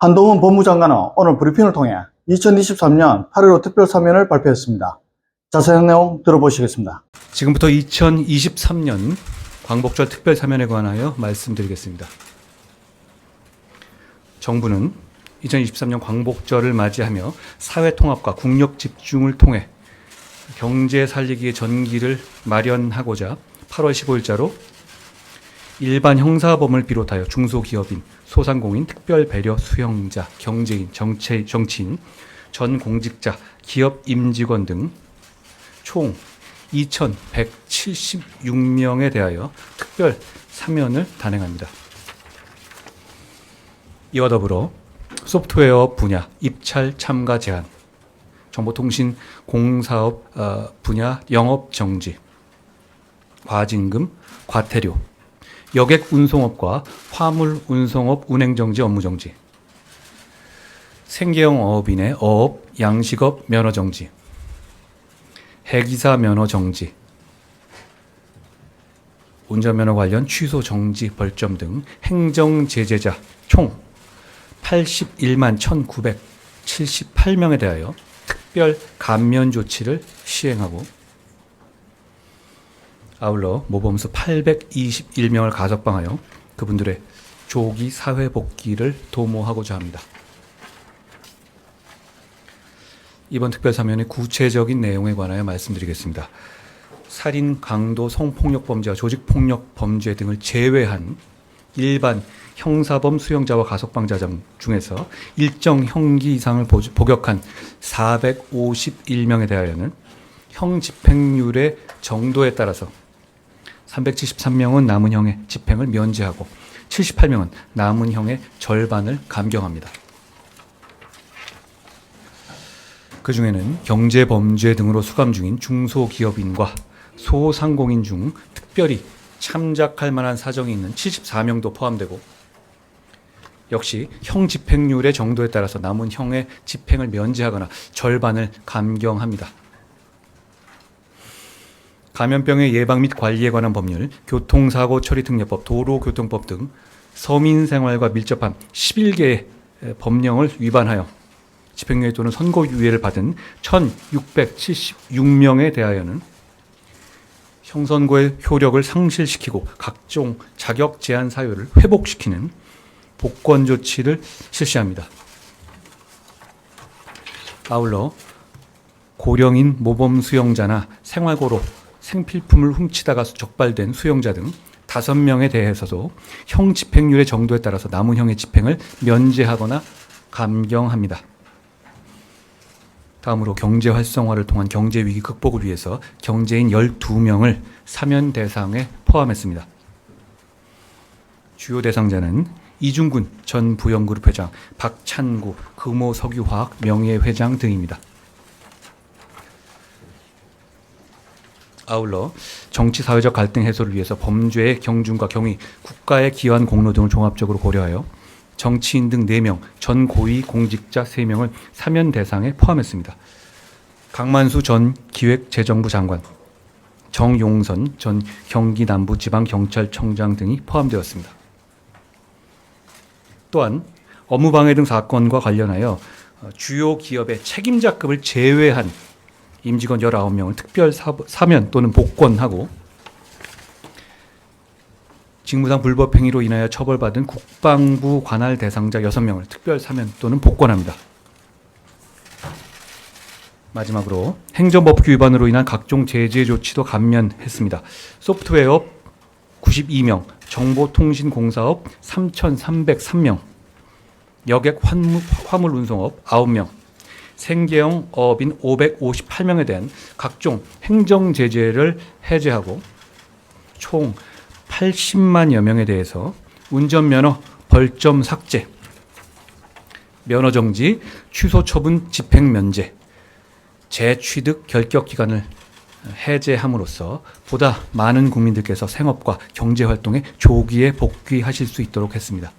한동훈 법무장관은 오늘 브리핑을 통해 2023년 8.15 특별사면을 발표했습니다. 자세한 내용 들어보시겠습니다. 지금부터 2023년 광복절 특별사면에 관하여 말씀드리겠습니다. 정부는 2023년 광복절을 맞이하며 사회 통합과 국력 집중을 통해 경제 살리기의 전기를 마련하고자 8월 15일자로 일반 형사범을 비롯하여 중소기업인, 소상공인, 특별 배려 수용자, 경제인, 정치, 정치인, 전 공직자, 기업 임직원 등 총 2,176명에 대하여 특별 사면을 단행합니다. 이와 더불어 소프트웨어 분야 입찰 참가 제한, 정보통신 공사업 어, 분야 영업 정지, 과징금, 과태료, 여객 운송업과 화물 운송업 운행 정지 업무 정지, 생계형 어업인의 어업 양식업 면허 정지, 해기사 면허 정지, 운전면허 관련 취소 정지 벌점 등 행정 제재자 총 81만 1,978명에 대하여 특별 감면 조치를 시행하고 아울러 모범수 821명을 가석방하여 그분들의 조기 사회 복귀를 도모하고자 합니다. 이번 특별사면의 구체적인 내용에 관하여 말씀드리겠습니다. 살인, 강도, 성폭력 범죄와 조직 폭력 범죄 등을 제외한 일반 형사범 수용자와 가석방자 중에서 일정 형기 이상을 보- 복역한 451명에 대하여는 형 집행률의 정도에 따라서 373명은 남은 형의 집행을 면제하고 78명은 남은 형의 절반을 감경합니다. 그 중에는 경제 범죄 등으로 수감 중인 중소기업인과 소상공인 중 특별히 참작할 만한 사정이 있는 74명도 포함되고 역시 형 집행률의 정도에 따라서 남은 형의 집행을 면제하거나 절반을 감경합니다. 감염병의 예방 및 관리에 관한 법률, 교통사고 처리 특례법, 도로교통법 등 서민 생활과 밀접한 11개의 법령을 위반하여 집행유예 또는 선고유예를 받은 1,676명에 대하여는 형선고의 효력을 상실시키고 각종 자격 제한 사유를 회복시키는 복권 조치를 실시합니다. 아울러 고령인 모범 수용자나 생활고로 생필품을 훔치다가 적발된 수용자 등 다섯 명에 대해서도 형 집행률의 정도에 따라서 남은 형의 집행을 면제하거나 감경합니다. 다음으로 경제 활성화를 통한 경제 위기 극복을 위해서 경제인 12명을 사면 대상에 포함했습니다. 주요 대상자는 이중군 전 부영그룹 회장, 박찬구 금호석유화학 명예회장 등입니다. 아울러 정치 사회적 갈등 해소를 위해서 범죄의 경중과 경위, 국가의 기여한 공로 등을 종합적으로 고려하여 정치인 등 4명, 전 고위 공직자 3명을 사면 대상에 포함했습니다. 강만수 전 기획재정부 장관, 정용선 전 경기남부지방경찰청장 등이 포함되었습니다. 또한 업무방해 등 사건과 관련하여 어, 주요 기업의 책임자급을 제외한 임직원 19명을 특별 사- 사면 또는 복권하고 직무상 불법 행위로 인하여 처벌받은 국방부 관할 대상자 6명을 특별 사면 또는 복권합니다. 마지막으로 행정법규 위반으로 인한 각종 제재 조치도 감면했습니다. 소프트웨어 92명, 정보통신공사업 3,303명, 여객 환무, 화물 운송업 9명, 생계형 어업인 558명에 대한 각종 행정 제재를 해제하고 총 80만여 명에 대해서 운전면허 벌점 삭제, 면허 정지, 취소 처분 집행 면제, 재취득 결격 기간을 해제함으로써 보다 많은 국민들께서 생업과 경제 활동에 조기에 복귀하실 수 있도록 했습니다.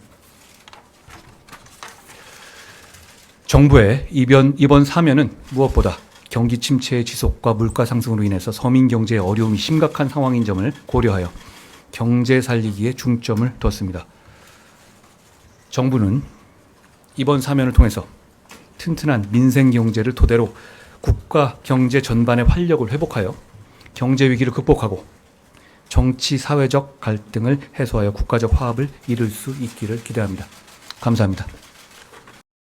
정부의 이번, 이번 사면은 무엇보다 경기 침체의 지속과 물가 상승으로 인해서 서민 경제의 어려움이 심각한 상황인 점을 고려하여 경제 살리기에 중점을 뒀습니다. 정부는 이번 사면을 통해서 튼튼한 민생 경제를 토대로 국가 경제 전반의 활력을 회복하여 경제 위기를 극복하고 정치 사회적 갈등을 해소하여 국가적 화합을 이룰 수 있기를 기대합니다. 감사합니다.